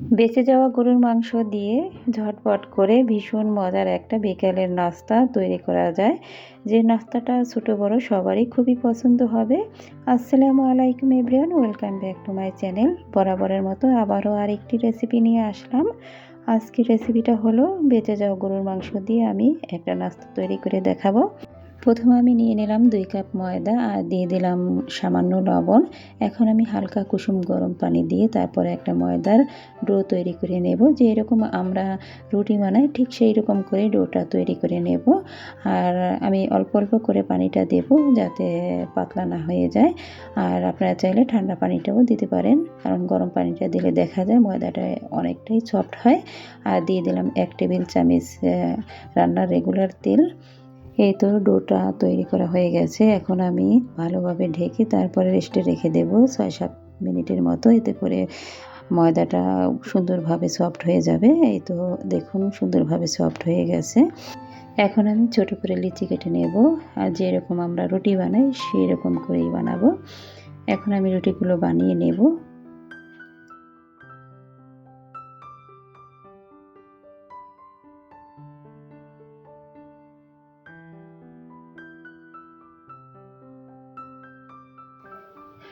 বেঁচে যাওয়া গরুর মাংস দিয়ে ঝটপট করে ভীষণ মজার একটা বিকেলের নাস্তা তৈরি করা যায়। যে নাস্তাটা ছোটো বড় সবারই খুবই পছন্দ হবে। আসসালামু আলাইকুম everyone, welcome back to my channel. বরাবরের মতো আবারও আরেকটি রেসিপি নিয়ে আসলাম। আজকের রেসিপিটা হলো, বেঁচে যাওয়া গরুর মাংস দিয়ে আমি একটা নাস্তা তৈরি করে দেখাবো। প্রথমে আমি নিয়ে নিলাম দুই কাপ ময়দা আর দিয়ে দিলাম সামান্য লবণ। এখন আমি হালকা কুসুম গরম পানি দিয়ে তারপরে একটা ময়দার ডো তৈরি করে নেব। যে এরকম আমরা রুটি বানাই, ঠিক সেই রকম করে ডোটা তৈরি করে নেব। আর আমি অল্প অল্প করে পানিটা দেব যাতে পাতলা না হয়ে যায়। আর আপনারা চাইলে ঠান্ডা পানিটাও দিতে পারেন, কারণ গরম পানিটা দিলে দেখা যায় ময়দাটা অনেকটাই সফট হয়। আর দিয়ে দিলাম এক টেবিল চামচ রান্নার রেগুলার তেল। এই তো ডোটা তৈরি করা হয়ে গেছে। এখন আমি ভালোভাবে ঢেকে তারপরে রেস্টে রেখে দেব। ছয় সাত মিনিটের মতো। এতে করে ময়দাটা সুন্দরভাবে সফট হয়ে যাবে। এই তো দেখুন সুন্দরভাবে সফট হয়ে গেছে। এখন আমি ছোট করে লিচি কেটে নেব। আর যেরকম আমরা রুটি বানাই সেই রকম করেই বানাবো। এখন আমি রুটিগুলো বানিয়ে নেব।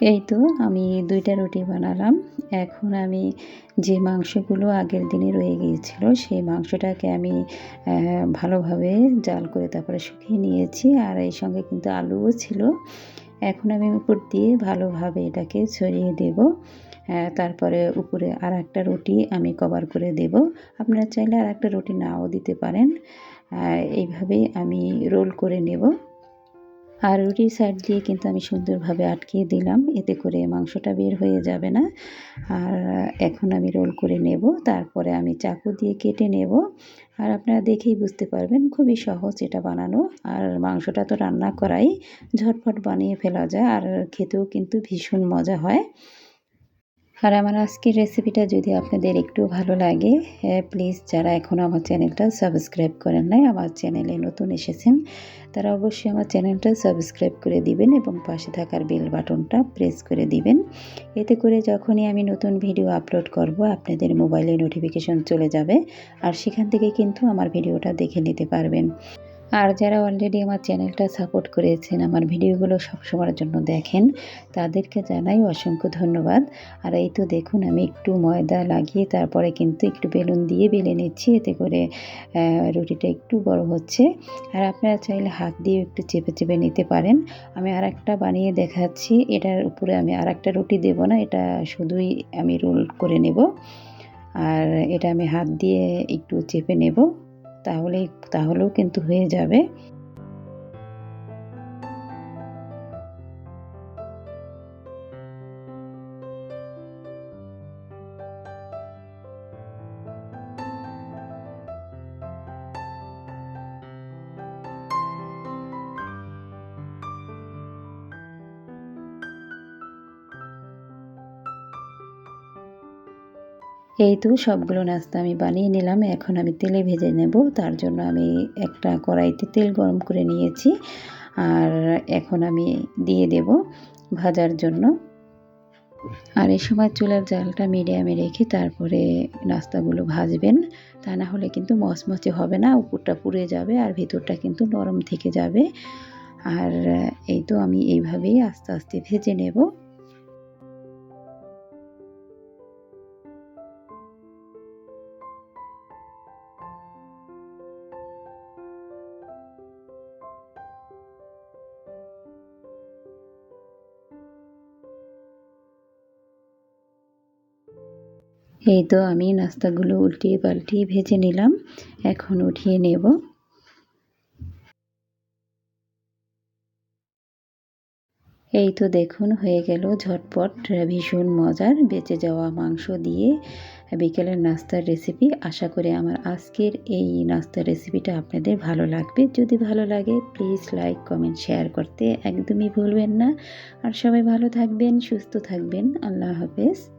এই তো আমি দুইটা রুটি বানালাম। এখন আমি যে মাংসগুলো আগের দিনে রয়ে গিয়েছিল, সেই মাংসটাকে আমি ভালোভাবে জাল করে তারপরে শুকিয়ে নিয়েছি। আর এই সঙ্গে কিন্তু আলুও ছিল। এখন আমি উপর দিয়ে ভালোভাবে এটাকে ছড়িয়ে দেব। তারপরে উপরে আর একটা রুটি আমি কভার করে দেব। আপনারা চাইলে আর একটা রুটি নাও দিতে পারেন। এইভাবেই আমি রোল করে নেব। আর রুটির সাইড দিয়ে কিন্তু আমি সুন্দরভাবে আটকিয়ে দিলাম। এতে করে মাংসটা বের হয়ে যাবে না। আর এখন আমি রোল করে নেব। তারপরে আমি চাকু দিয়ে কেটে নেব। আর আপনারা দেখেই বুঝতে পারবেন, খুবই সহজ এটা বানানো। আর মাংসটা তো রান্না করাই, ঝটপট বানিয়ে ফেলা যায়। আর খেতেও কিন্তু ভীষণ মজা হয়। আর আমার আজকের রেসিপিটা যদি আপনাদের একটু ভালো লাগে প্লিজ যারা এখনও আমার চ্যানেলটা সাবস্ক্রাইব করেন নাই, আমার চ্যানেলে নতুন এসেছেন, তারা অবশ্যই আমার চ্যানেলটা সাবস্ক্রাইব করে দিবেন এবং পাশে থাকার বেল বাটনটা প্রেস করে দিবেন। এতে করে যখনই আমি নতুন ভিডিও আপলোড করব, আপনাদের মোবাইলে নোটিফিকেশন চলে যাবে, আর সেখান থেকে কিন্তু আমার ভিডিওটা দেখে নিতে পারবেন। আর যারা অলরেডি আমার চ্যানেলটা সাপোর্ট করেছেন, আমার ভিডিওগুলো সবসময়ের জন্য দেখেন, তাদেরকে জানাই অসংখ্য ধন্যবাদ। আর এই তো দেখুন, আমি একটু ময়দা লাগিয়ে তারপরে কিন্তু একটু বেলুন দিয়ে বেলে নিচ্ছি, এতে করে রুটিটা একটু বড় হচ্ছে। আর আপনারা চাইলে হাত দিয়ে একটু চেপে চেপে নিতে পারেন। আমি আর একটা বানিয়ে দেখাচ্ছি, এটার উপরে আমি আর একটা রুটি দেব না, এটা শুধুই আমি রোল করে নেব। আর এটা আমি হাত দিয়ে একটু চেপে নেব। তাহলেই তাহলেও কিন্তু হয়ে যাবে। এই তো সবগুলো নাস্তা আমি বানিয়ে নিলাম, এখন আমি তেলে ভেজে নেব। তার জন্য আমি একটা কড়াইতে তেল গরম করে নিয়েছি আর এখন আমি দিয়ে দেব ভাজার জন্য। আর এই সময় চুলার জালটা মিডিয়ামে রেখে তারপরে নাস্তাগুলো ভাজবেন। তা না হলে কিন্তু মচমচে হবে না, উপরটা পুড়ে যাবে আর ভিতরটা কিন্তু নরম থেকে যাবে। আর এই তো আমি এইভাবেই আস্তে আস্তে ভেজে নেব। এই তো আমি নাস্তাগুলো উল্টিয়ে পাল্টিয়ে ভেজে নিলাম। এখন উঠিয়ে নেব। এই তো দেখুন, হয়ে গেল ঝটপট ভীষণ মজার বেঁচে যাওয়া মাংস দিয়ে বিকেলের নাস্তার রেসিপি আশা করি আমার আজকের এই নাস্তার রেসিপিটা আপনাদের ভালো লাগবে। যদি ভালো লাগে প্লিজ লাইক কমেন্ট শেয়ার করতে একদমই ভুলবেন না। আর সবাই ভালো থাকবেন, সুস্থ থাকবেন। আল্লাহ হাফেজ।